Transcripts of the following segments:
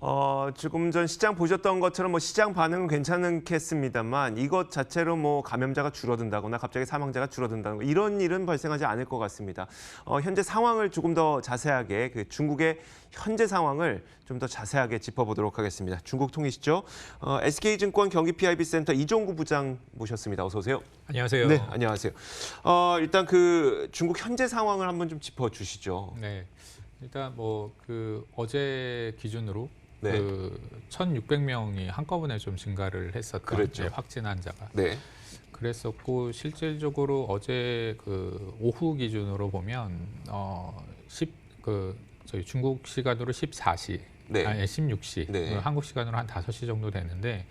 어, 조금 전 시장 보셨던 것처럼 뭐 시장 반응은 괜찮겠습니다만 이것 자체로 뭐 감염자가 줄어든다거나 갑자기 사망자가 줄어든다거나 이런 일은 발생하지 않을 것 같습니다. 어, 현재 상황을 조금 더 자세하게 그 중국의 현재 상황을 좀 더 자세하게 짚어보도록 하겠습니다. 중국 통이시죠? 어, SK증권 경기 PIB 센터 이종구 부장 모셨습니다. 어서 오세요. 안녕하세요. 네, 안녕하세요. 어, 일단 그 중국 현재 상황을 한번 좀 짚어 주시죠. 네. 일단 뭐 그 어제 기준으로 네. 그 1,600명이 한꺼번에 좀 증가를 했었던 그랬죠. 네, 확진 환자가 네, 그랬었고 실질적으로 어제 그 오후 기준으로 보면 어10그 저희 중국 시간으로 14시 네. 아니 16시 네. 그 한국 시간으로 한 5시 정도 되는데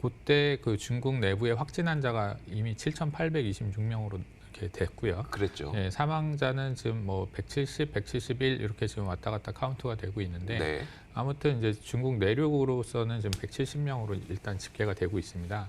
그때 그 중국 내부의 확진 환자가 이미 7,826명으로 이렇게 됐고요. 그랬죠. 예, 사망자는 지금 뭐 170, 171 이렇게 지금 왔다 갔다 카운트가 되고 있는데 네. 아무튼 이제 중국 내륙으로서는 지금 170명으로 일단 집계가 되고 있습니다.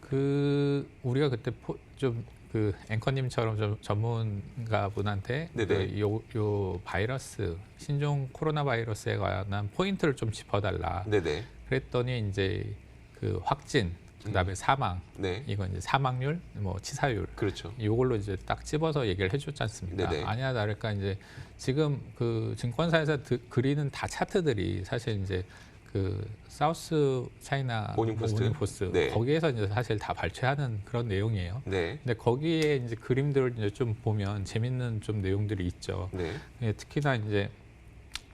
그 우리가 그때 좀 그 앵커님처럼 좀 전문가분한테 네네. 그 요, 요 바이러스 신종 코로나 바이러스에 관한 포인트를 좀 짚어달라. 네네. 그랬더니 이제 그 확진, 그다음에 사망, 네. 이건 이제 사망률, 뭐 치사율 그렇죠. 이걸로 이제 딱 집어서 얘기를 해줬지 않습니까? 네네. 아니야 다를까 이제 지금 그 증권사에서 드- 그리는 다 차트들이 사실 이제 그 사우스 차이나 모닝포스트? 모닝포스트 네. 거기에서 이제 사실 다 발췌하는 그런 내용이에요. 네. 근데 거기에 이제 그림들을 이제 좀 보면 재밌는 좀 내용들이 있죠. 네. 예, 특히나 이제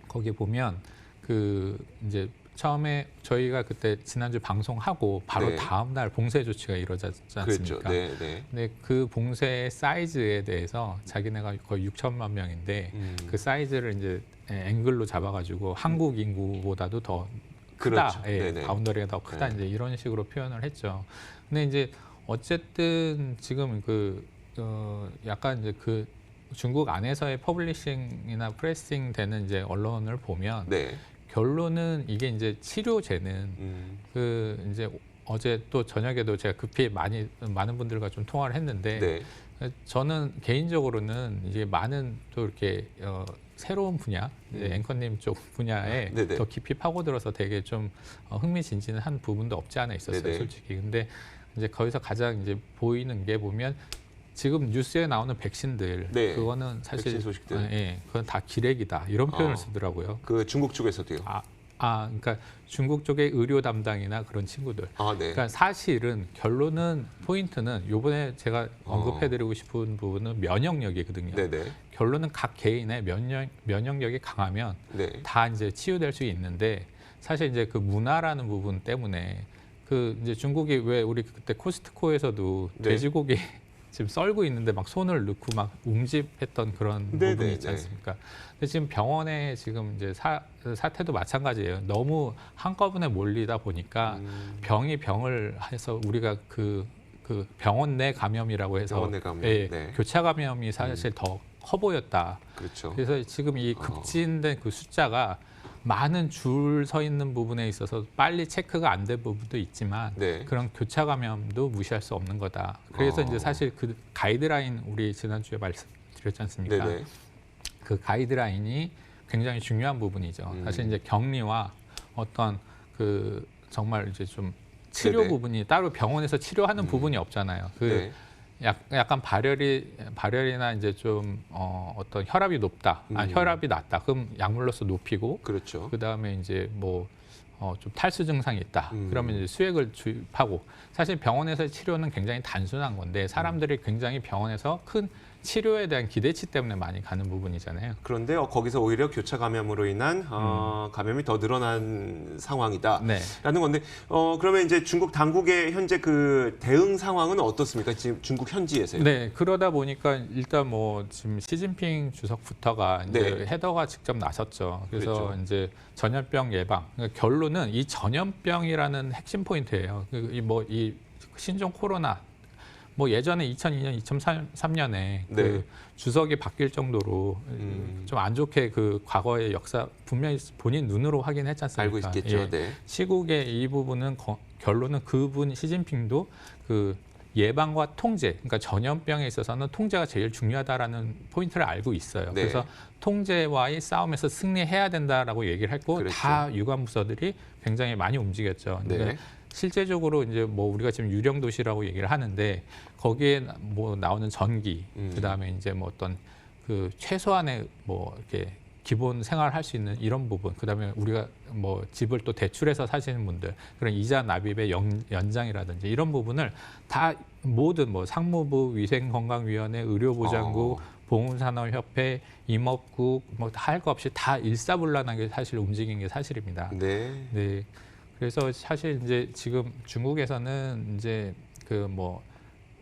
거기 보면 그 이제 처음에 저희가 그때 지난주 방송하고 바로 네. 다음 날 봉쇄 조치가 이루어졌지 그렇죠. 않습니까? 네, 네. 근데 그 봉쇄의 사이즈에 대해서 자기네가 거의 6천만 명인데 음, 그 사이즈를 이제 에, 앵글로 잡아가지고 한국 인구보다도 더 크다, 그렇죠. 예, 네네. 바운더리가 더 크다 네. 이제 이런 식으로 표현을 했죠. 근데 이제 어쨌든 지금 그 어, 약간 이제 그 중국 안에서의 퍼블리싱이나 프레싱 되는 이제 언론을 보면 네. 결론은 이게 이제 치료제는 음, 그 이제 어제 또 저녁에도 제가 급히 많이 많은 분들과 좀 통화를 했는데 네. 저는 개인적으로는 이제 많은 또 이렇게 어, 새로운 분야, 음. 앵커님 쪽 분야에 네네. 더 깊이 파고들어서 되게 좀 어, 흥미진진한 부분도 없지 않아 있었어요, 네네. 솔직히. 근데 이제 거기서 가장 이제 보이는 게 보면 지금 뉴스에 나오는 백신들 네. 그거는 사실 백신 소식들. 어, 예, 그건 다 기레기다 이런 표현을 어. 쓰더라고요. 그 중국 쪽에서도요. 아, 아, 그러니까 중국 쪽의 의료 담당이나 그런 친구들. 아, 네. 그러니까 사실은 결론은 포인트는 요번에 제가 어. 언급해드리고 싶은 부분은 면역력이거든요. 네, 네. 결론은 각 개인의 면역 면역력이 강하면 네. 다 이제 치유될 수 있는데 사실 이제 그 문화라는 부분 때문에 그 이제 중국이 왜 우리 그때 코스트코에서도 네. 돼지고기 지금 썰고 있는데 막 손을 넣고 막 웅집했던 그런 네, 부분이 네, 있지 네. 않습니까? 근데 지금 병원에 지금 이제 사, 사태도 마찬가지예요. 너무 한꺼번에 몰리다 보니까 음, 병이 병을 해서 우리가 그, 그 병원 내 감염이라고 해서 병원 내 감염. 예, 네. 교차 감염이 사실 더커 보였다. 그렇죠. 그래서 지금 이 어. 급진된 그 숫자가 많은 줄 서 있는 부분에 있어서 빨리 체크가 안 된 부분도 있지만 네. 그런 교차 감염도 무시할 수 없는 거다. 그래서 어. 이제 사실 그 가이드라인 우리 지난주에 말씀드렸지 않습니까? 네, 네. 그 가이드라인이 굉장히 중요한 부분이죠. 음. 사실 이제 격리와 어떤 그 정말 이제 좀 치료 네네. 부분이 따로 병원에서 치료하는 음. 부분이 없잖아요. 그 네. 약, 약간 발열이 발열이나 이제 좀 어, 어떤 혈압이 높다, 아, 음. 혈압이 낮다. 그럼 약물로서 높이고 그렇죠. 그 다음에 이제 뭐 어, 좀 탈수 증상이 있다. 음. 그러면 이제 수액을 주입하고 사실 병원에서의 치료는 굉장히 단순한 건데 사람들이 굉장히 병원에서 큰 치료에 대한 기대치 때문에 많이 가는 부분이잖아요. 그런데 어, 거기서 오히려 교차 감염으로 인한 어, 감염이 더 늘어난 상황이다. 네. 라는 건데 어 그러면 이제 중국 당국의 현재 그 대응 상황은 어떻습니까? 지금 중국 현지에서요. 네, 그러다 보니까 일단 뭐 지금 시진핑 주석부터가 이제 네. 헤더가 직접 나섰죠. 그래서 그랬죠. 이제 전염병 예방. 그러니까 결론은 이 전염병이라는 핵심 포인트예요. 그 이뭐 이 신종 코로나 뭐 예전에 2002년, 2003년에 네. 그 주석이 바뀔 정도로 음. 좀안 좋게 그 과거의 역사 분명히 본인 눈으로 확인했지 않습니까? 알고 있겠죠. 예. 네. 시국의 이 부분은 거- 결론은 그분 시진핑도 그 예방과 통제, 그러니까 전염병에 있어서는 통제가 제일 중요하다라는 포인트를 알고 있어요. 네. 그래서 통제와의 싸움에서 승리해야 된다라고 얘기를 했고 그렇죠. 다 유관 부서들이 굉장히 많이 움직였죠. 네. 그러니까 실제적으로 이제 뭐 우리가 지금 유령 도시라고 얘기를 하는데 거기에 나- 뭐 나오는 전기, 음. 그다음에 이제 뭐 어떤 그 최소한의 뭐 이렇게 기본 생활할 수 있는 이런 부분, 그다음에 우리가 뭐 집을 또 대출해서 사시는 분들 그런 이자 납입의 연, 연장이라든지 이런 부분을 다 모든 뭐 상무부, 위생건강위원회, 의료보장국, 어. 보훈산업협회, 임업국 뭐할거 없이 다 일사불란하게 사실 움직인 게 사실입니다. 네. 네. 그래서 사실 이제 지금 중국에서는 이제 그뭐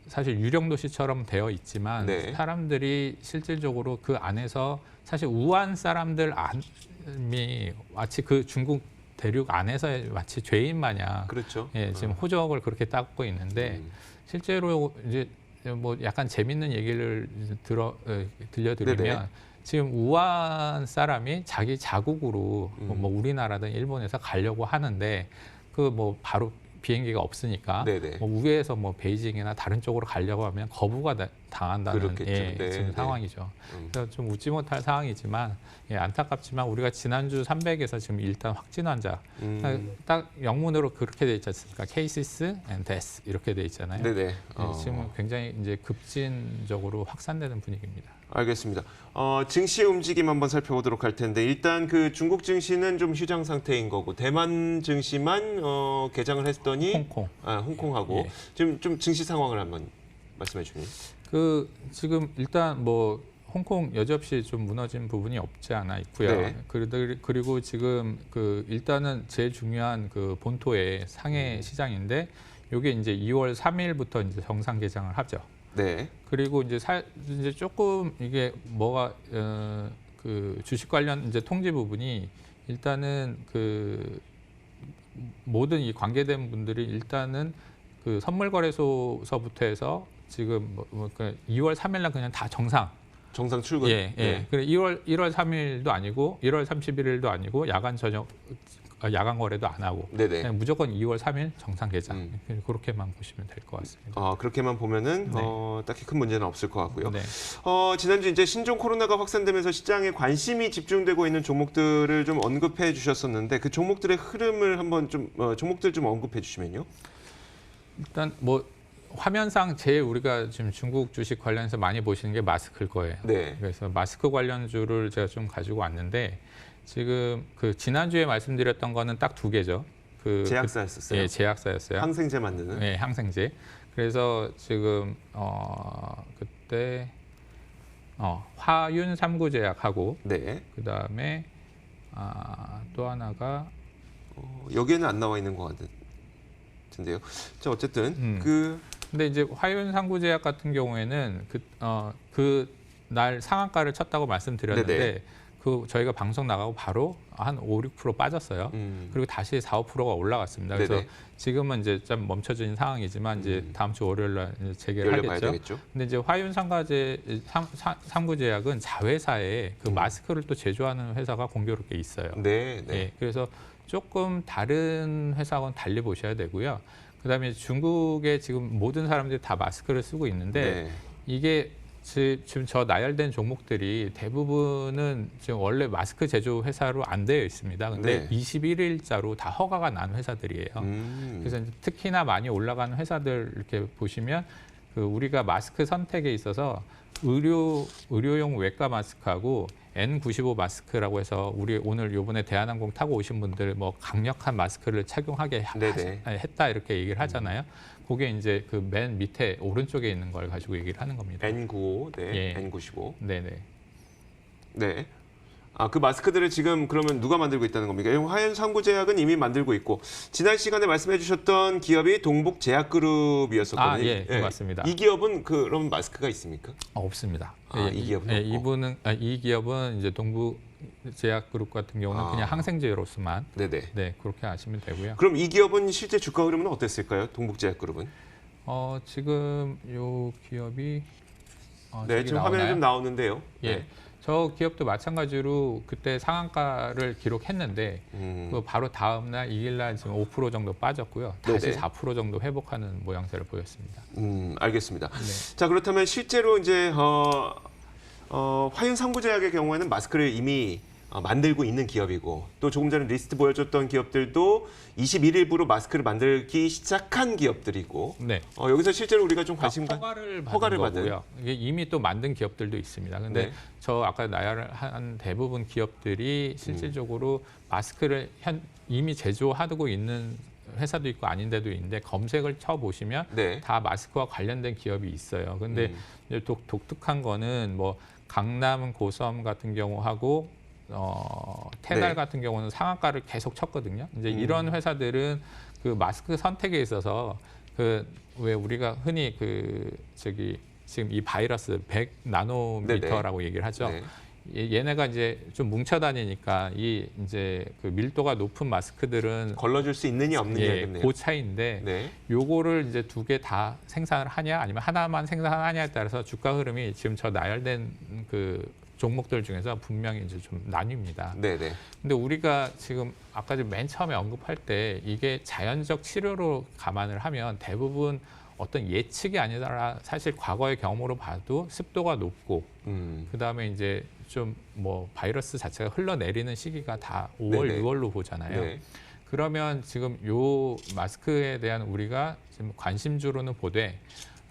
사실 유령 도시처럼 되어 있지만 네. 사람들이 실질적으로 그 안에서 사실 우한 사람들 안이 마치 그 중국 대륙 안에서의 마치 죄인 마냥 그렇죠. 예, 지금 어. 호적을 그렇게 닦고 있는데 음. 실제로 이제 뭐 약간 재밌는 얘기를 들어 에, 들려드리면 네네. 지금 우한 사람이 자기 자국으로 뭐, 음. 뭐 우리나라든 일본에서 가려고 하는데 그 뭐 바로 비행기가 없으니까 네네. 뭐 우회해서 뭐 베이징이나 다른 쪽으로 가려고 하면 거부가 다- 당한다는 그렇겠죠. 예, 네, 지금 네. 상황이죠. 음. 그래서 좀 웃지 못할 상황이지만 예, 안타깝지만 우리가 지난주 300에서 지금 일단 확진 환자 음. 딱 영문으로 그렇게 돼 있지 않습니까? cases and deaths 이렇게 돼 있잖아요. 네네. 예, 어. 지금 굉장히 이제 급진적으로 확산되는 분위기입니다. 알겠습니다. 어, 증시 움직임 한번 살펴보도록 할 텐데 일단 그 중국 증시는 좀 휴장 상태인 거고 대만 증시만 어, 개장을 했더니 홍콩. 아, 홍콩하고 예. 지금 좀 증시 상황을 한번 말씀해 주님. 그 지금 일단 뭐 홍콩 여지없이 좀 무너진 부분이 없지 않아 있고요. 네. 그리고 그리고 지금 그 일단은 제일 중요한 그 본토의 상해 음. 시장인데 요게 이제 2월 3일부터 이제 정상 개장을 하죠. 네. 그리고 이제 사, 이제 조금 이게 뭐가 어, 그 주식 관련 이제 통지 부분이 일단은 그 모든 이 관계된 분들이 일단은 그 선물 거래소서부터 해서 지금 뭐, 뭐그 2월 3일 날 그냥 다 정상. 정상 출근. 예, 예. 네. 그래 1월 1월 3일도 아니고 1월 31일도 아니고 야간 저녁 어, 야간 거래도 안 하고 네네. 그냥 무조건 2월 3일 정상 개장. 음. 그렇게만 보시면 될 것 같습니다. 어, 그렇게만 보면은 네. 어, 딱히 큰 문제는 없을 것 같고요. 네. 어, 지난주 이제 신종 코로나가 확산되면서 시장에 관심이 집중되고 있는 종목들을 좀 언급해 주셨었는데 그 종목들의 흐름을 한번 좀 어, 종목들 좀 언급해 주시면요. 일단 뭐 화면상 제일 우리가 지금 중국 주식 관련해서 많이 보시는 게 마스크일 거예요. 네. 그래서 마스크 관련주를 제가 좀 가지고 왔는데 지금 그 지난주에 말씀드렸던 거는 딱 두 개죠. 그 제약사였었어요. 그, 예, 제약사였어요. 항생제 만드는. 네, 항생제. 그래서 지금 어 그때 어 화윤 삼구 제약하고 네. 그다음에 아, 또 하나가 어, 여기에는 안 나와 있는 것 같은데요. 자, 어쨌든 음. 그 근데 이제 화윤 상구제약 같은 경우에는 그 어 그 날 상한가를 쳤다고 말씀드렸는데 네네. 그 저희가 방송 나가고 바로 한 5, 6% 빠졌어요. 음, 그리고 다시 4, 5%가 올라갔습니다. 그래서 네네. 지금은 이제 좀 멈춰진 상황이지만 이제 음. 다음 주 월요일 날 재개를 하겠죠. 근데 이제 화윤 상가제 상, 상구제약은 자회사에 그 음. 마스크를 또 제조하는 회사가 공교롭게 있어요. 네, 네. 예, 그래서 조금 다른 회사와는 달리 보셔야 되고요. 그다음에 중국에 지금 모든 사람들이 다 마스크를 쓰고 있는데 네. 이게 지- 지금 저 나열된 종목들이 대부분은 지금 원래 마스크 제조 회사로 안 되어 있습니다. 근데 네. 21일자로 다 허가가 난 회사들이에요. 음, 그래서 특히나 많이 올라가는 회사들 이렇게 보시면 그 우리가 마스크 선택에 있어서 의료 의료용 외과 마스크하고 N95 마스크라고 해서 우리 오늘 요번에 대한항공 타고 오신 분들 뭐 강력한 마스크를 착용하게 하- 했다 이렇게 얘기를 하잖아요. 그게 이제 그 맨 밑에 오른쪽에 있는 걸 가지고 얘기를 하는 겁니다. N95, 네, 예. N95. 네네. 네. 아, 그 마스크들을 지금 그러면 누가 만들고 있다는 겁니까? 이 화연 상구제약은 이미 만들고 있고 지난 시간에 말씀해 주셨던 기업이 동북제약그룹이었었거든요. 아, 예, 그 맞습니다. 이 기업은 그런 마스크가 있습니까? 어, 없습니다. 아, 예, 이 기업은 예. 이분은 아, 이 기업은 이제 동부 제약그룹 같은 경우는 아. 그냥 항생제로서만 네네. 네 그렇게 아시면 되고요. 그럼 이 기업은 실제 주가 흐름은 어땠을까요? 동북제약그룹은? 어 지금 요 기업이 어, 네, 지금 화면에? 좀 나오는데요. 예. 네. 저 기업도 마찬가지로 그때 상한가를 기록했는데 음. 그 바로 다음 날 2일 날 지금 5% 정도 빠졌고요. 다시 네네. 4% 정도 회복하는 모양새를 보였습니다. 음, 알겠습니다. 네. 자 그렇다면 실제로 이제 어, 어, 화윤 상부제약의 경우에는 마스크를 이미 어, 만들고 있는 기업이고 또 조금 전에 리스트 보여줬던 기업들도 21일부로 마스크를 만들기 시작한 기업들이고 네. 어, 여기서 실제로 우리가 좀 관심 가 허가를 받은 허가를 거고요. 이게 이미 또 만든 기업들도 있습니다. 근데 네. 저 아까 나열을 한 대부분 기업들이 실질적으로 마스크를 현 이미 제조하고 있는 회사도 있고 아닌 데도 있는데 검색을 쳐 보시면 네. 다 마스크와 관련된 기업이 있어요. 근데 음. 독, 독특한 거는 뭐 강남 고섬 같은 경우하고 어, 테날 네. 같은 경우는 상한가를 계속 쳤거든요. 이제 음. 이런 회사들은 그 마스크 선택에 있어서 그 왜 우리가 흔히 그 저기 지금 이 바이러스 100 나노미터라고 얘기를 하죠. 네. 얘- 얘네가 이제 좀 뭉쳐 다니니까 이 이제 그 밀도가 높은 마스크들은 걸러줄 수 있느냐 예, 없느냐겠네요. 그 차이인데 네. 요거를 이제 두 개 다 생산을 하냐 아니면 하나만 생산하냐에 따라서 주가 흐름이 지금 저 나열된 그 종목들 중에서 분명히 이제 좀 나뉩니다. 네, 네. 근데 우리가 지금 아까 좀맨 처음에 언급할 때 이게 자연적 치료로 감안을 하면 대부분 어떤 예측이 아니라 사실 과거의 경험으로 봐도 습도가 높고 음. 그다음에 이제 좀 뭐 바이러스 자체가 흘러내리는 시기가 다 5월, 네네. 6월로 보잖아요. 네. 그러면 지금 요 마스크에 대한 우리가 지금 관심주로는 보되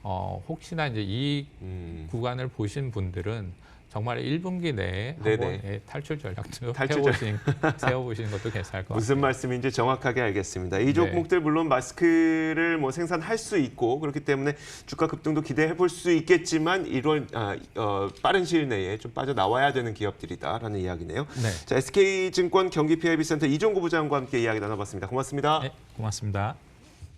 어 혹시나 이제 이 음. 구간을 보신 분들은 정말 1분기 내에. 한번 예, 탈출 전략도 탈출 세워보시는, 세워보시는 것도 괜찮을 것 무슨 같습니다. 말씀인지 정확하게 알겠습니다. 이 네. 종목들 물론 마스크를 뭐 생산할 수 있고 그렇기 때문에 주가 급등도 기대해 볼 수 있겠지만 이런 아, 어, 빠른 시일 내에 좀 빠져 나와야 되는 기업들이다라는 이야기네요. 네. 자, SK증권 경기 PIB 센터 이종구 부장과 함께 이야기 나눠봤습니다. 고맙습니다. 네, 고맙습니다.